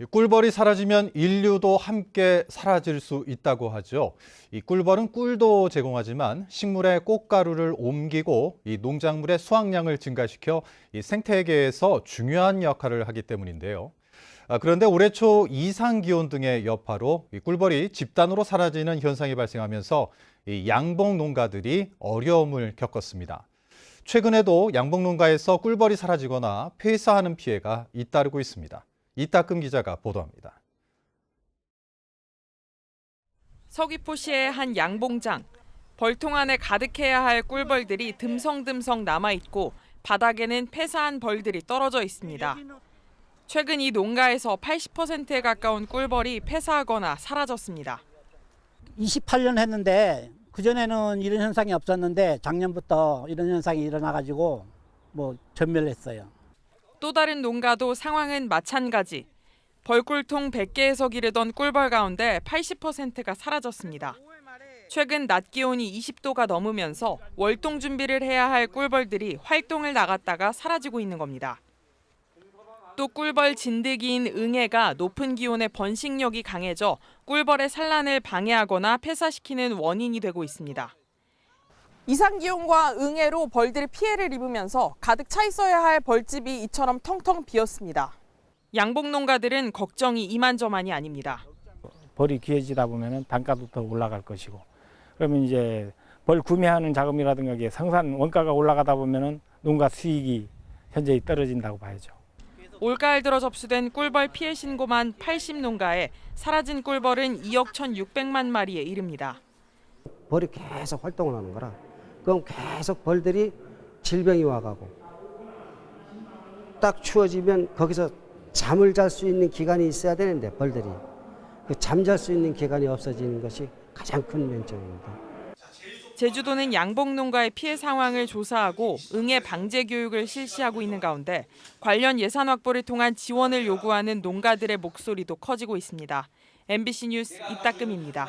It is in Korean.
이 꿀벌이 사라지면 인류도 함께 사라질 수 있다고 하죠. 이 꿀벌은 꿀도 제공하지만 식물의 꽃가루를 옮기고 이 농작물의 수확량을 증가시켜 이 생태계에서 중요한 역할을 하기 때문인데요. 아, 그런데 올해 초 이상 기온 등의 여파로 이 꿀벌이 집단으로 사라지는 현상이 발생하면서 이 양봉 농가들이 어려움을 겪었습니다. 최근에도 양봉 농가에서 꿀벌이 사라지거나 폐사하는 피해가 잇따르고 있습니다. 이따금 기자가 보도합니다. 서귀포시의 한 양봉장. 벌통 안에 가득해야 할 꿀벌들이 듬성듬성 남아 있고 바닥에는 폐사한 벌들이 떨어져 있습니다. 최근 이 농가에서 80%에 가까운 꿀벌이 폐사하거나 사라졌습니다. 28년 했는데 그전에는 이런 현상이 없었는데 작년부터 이런 현상이 일어나 가지고 뭐 전멸했어요. 또 다른 농가도 상황은 마찬가지. 벌꿀통 100개에서 기르던 꿀벌 가운데 80%가 사라졌습니다. 최근 낮 기온이 20도가 넘으면서 월동 준비를 해야 할 꿀벌들이 활동을 나갔다가 사라지고 있는 겁니다. 또 꿀벌 진드기인 응애가 높은 기온에 번식력이 강해져 꿀벌의 산란을 방해하거나 폐사시키는 원인이 되고 있습니다. 이상 기온과 응애로 벌들이 피해를 입으면서 가득 차 있어야 할 벌집이 이처럼 텅텅 비었습니다. 양봉 농가들은 걱정이 이만저만이 아닙니다. 벌이 귀해지다 보면은 단가도 더 올라갈 것이고 그러면 이제 벌 구매하는 자금이라든가 이게 생산 원가가 올라가다 보면은 농가 수익이 현저히 떨어진다고 봐야죠. 올가을 들어 접수된 꿀벌 피해 신고만 80농가에 사라진 꿀벌은 2억 1,600만 마리에 이릅니다. 벌이 계속 활동을 하는 거라. 그럼 계속 벌들이 질병이 와가고 딱 추워지면 거기서 잠을 잘 수 있는 기간이 있어야 되는데 벌들이 그 잠잘 수 있는 기간이 없어지는 것이 가장 큰 문제입니다. 제주도는 양봉 농가의 피해 상황을 조사하고 응애 방제 교육을 실시하고 있는 가운데 관련 예산 확보를 통한 지원을 요구하는 농가들의 목소리도 커지고 있습니다. MBC 뉴스 이따금입니다.